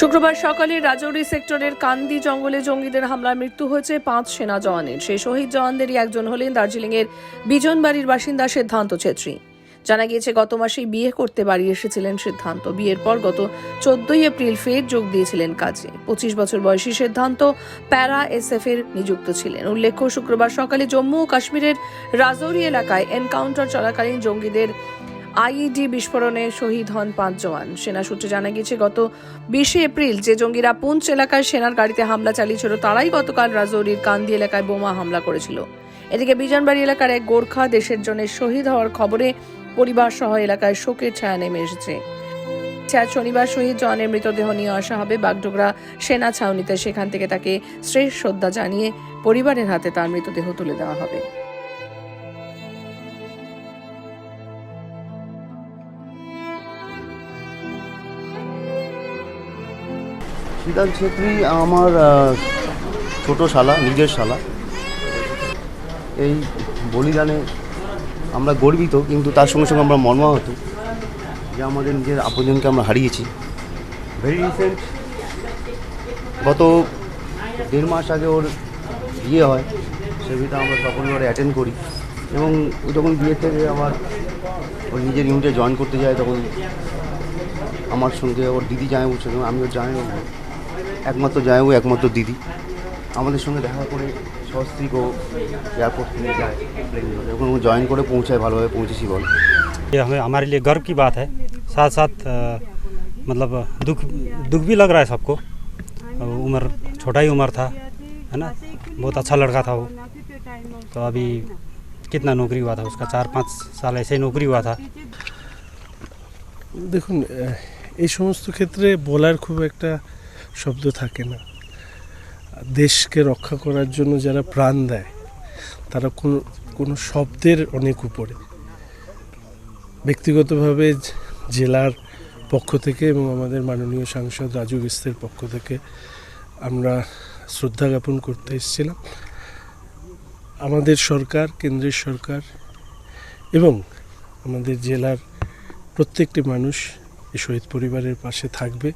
শুক্রবার সকালে রাজৌরি সেক্টরের কান্দি জঙ্গলে জঙ্গিদের হামলায় মৃত্যু হয়েছে পাঁচ সেনা জওয়ানের। সেই শহীদ জওয়ানদেরই একজন হলেন দার্জিলিংয়ের বিজনবাড়ির বাসিন্দা সিদ্ধান্ত ছেত্রী। জানা গিয়েছে, গত মাসেই বিয়ে করতে বাড়ি এসেছিলেন সিদ্ধান্ত। বিয়ের পর গত চোদ্দই এপ্রিল ফের যোগ দিয়েছিলেন কাজে। পঁচিশ বছর বয়সী সিদ্ধান্ত প্যারা এসএফ এর নিযুক্ত ছিলেন। উল্লেখ্য, শুক্রবার সকালে জম্মু ও কাশ্মীরের রাজৌরি এলাকায় এনকাউন্টার চলাকালীন জঙ্গিদের আইইডি বিস্ফোরণে শহীদ হন পাঁচ জওয়ান। সেনা সূত্রে জানা গেছে গত বিশে এপ্রিল যে জঙ্গিরা পুঞ্চ এলাকায় সেনার গাড়িতে হামলা চালিয়েছিল, তারাই গতকাল রাজৌরির কান্দি এলাকায় বোমা হামলা করেছিল। এদিকে বিজনবাড়ি এলাকার এক গোর্খা দেশের জন্য শহীদ হওয়ার খবরে পরিবার সহ এলাকায় শোকের ছায়া নেমে এসেছে। শনিবার শহীদ জওয়ানের মৃতদেহ নিয়ে আসা হবে বাগডোগরা সেনা ছাউনিতে। সেখান থেকে তাকে শ্রেষ্ঠ শ্রদ্ধা জানিয়ে পরিবারের হাতে তার মৃতদেহ তুলে দেওয়া হবে। সিদ্ধান্ত ছেত্রী আমার ছোট শালা, নিজের শালা। এই বলিদানে আমরা গর্বিত, কিন্তু তার সঙ্গে সঙ্গে আমরা মর্মাহত যে আমাদের নিজের আপনজনকে আমরা হারিয়েছি। ভেরি রিসেন্ট গত দেড় মাস আগে ওর বিয়ে হয়, সে বিয়েটা আমরা সপরিবারে অ্যাটেন্ড করি। এবং যখন বিয়ে থেকে আমার ওর নিজের ইউনিটে জয়েন করতে যায়, তখন আমার সঙ্গে ওর দিদি ছিল আমি ওর জামাইবাবু একমাত্র জামাইবু একমাত্র দিদি আমাদের সঙ্গে দেখা করে সস্ত্রীক ও এয়ারপোর্ট থেকে যায় প্লেন ধরে ওখানে জয়েন করে পৌঁছায় ভালোভাবে পৌঁছেছি বল ये हमें हमारे लिए गर्व की बात है साथ साथ अ, मतलब दुख दुख भी लग रहा है सबको अ, उम्र छोटा ही उम्र था है ना बहुत अच्छा लड़का था वो तो अभी कितना नौकरी हुआ था उसका चार पाँच साल ऐसे ही नौकरी हुआ था দেখুন আহ, এই সমস্ত ক্ষেত্রে বলার খুব একটা শব্দ থাকে না। দেশকে রক্ষা করার জন্য যারা প্রাণ দেয়, তারা কোনো কোনো শব্দের অনেক উপরে। ব্যক্তিগতভাবে জেলার পক্ষ থেকে এবং আমাদের মাননীয় সাংসদ রাজু বিস্তের পক্ষ থেকে আমরা শ্রদ্ধা জ্ঞাপন করতে এসেছিলাম। আমাদের সরকার, কেন্দ্রের সরকার এবং আমাদের জেলার প্রত্যেকটি মানুষ এই শহীদ পরিবারের পাশে থাকবে।